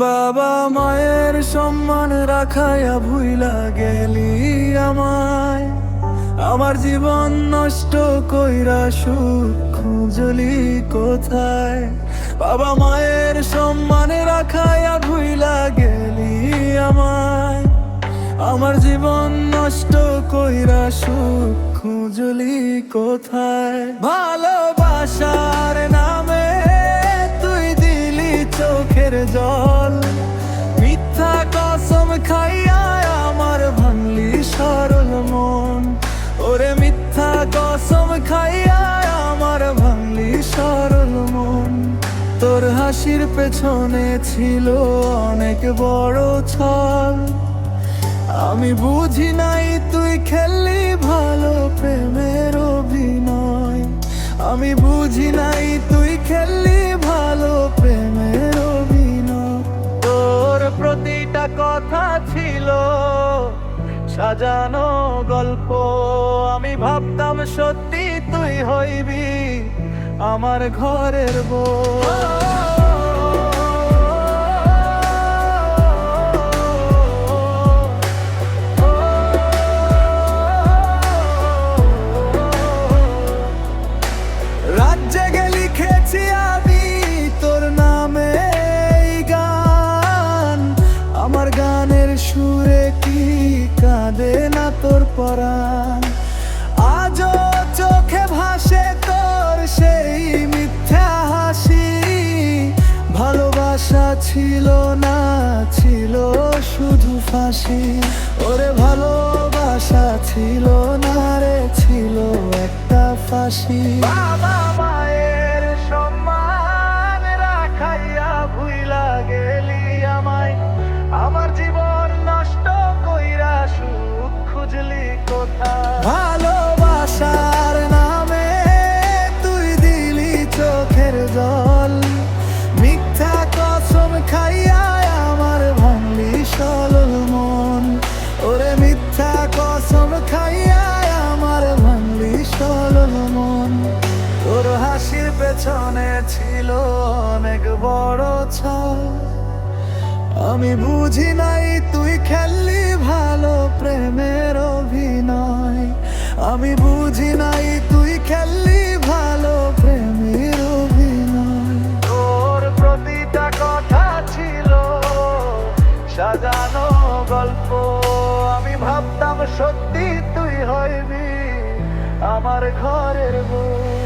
বাবা মায়ের সম্মান রাখায়া ভুইলা গেলি আমায়। আমার জীবন নষ্ট কইরা সুখ খুঁজলি কোথায়? বাবা মায়ের সম্মান রাখায়া ভুইলা গেলি আমায়। আমার জীবন নষ্ট কইরা সুখ খুঁজলি কোথায়? ভালোবাসার নামে তুই দিলি চোখের জল। হাসির পেছনে ছিল অনেক বড় ছল। আমি বুঝি নাই তুই খেললি ভালো প্রেমের অভিনয়। আমি বুঝি নাই তুই খেললি ভালো প্রেমের অভিনয়। তোর প্রতিটা কথা ছিল সাজানো গল্প। আমি ভাবতাম সত্যি তুই হইবি আমার ঘরের বউ। সেই মিথ্যা হাসি ভালোবাসা ছিল না, ছিল শুধু ফাঁসি। ওরে ভালোবাসা ছিল না রে, ছিল একটা ফাঁসি। বাবা মায়ের মন। তোর হাসির পেছনে ছিল অনেক বড় ছল। আমি বুঝি নাই তুই খেললি ভালো প্রেমের অভিনয়। আমি বুঝি নাই তুই খেললি ভালো প্রেমের অভিনয়। তোর প্রতিটা কথা ছিল সাজানো গল্প। আমি ভাবতাম সত্যি আমার ঘরের বউ।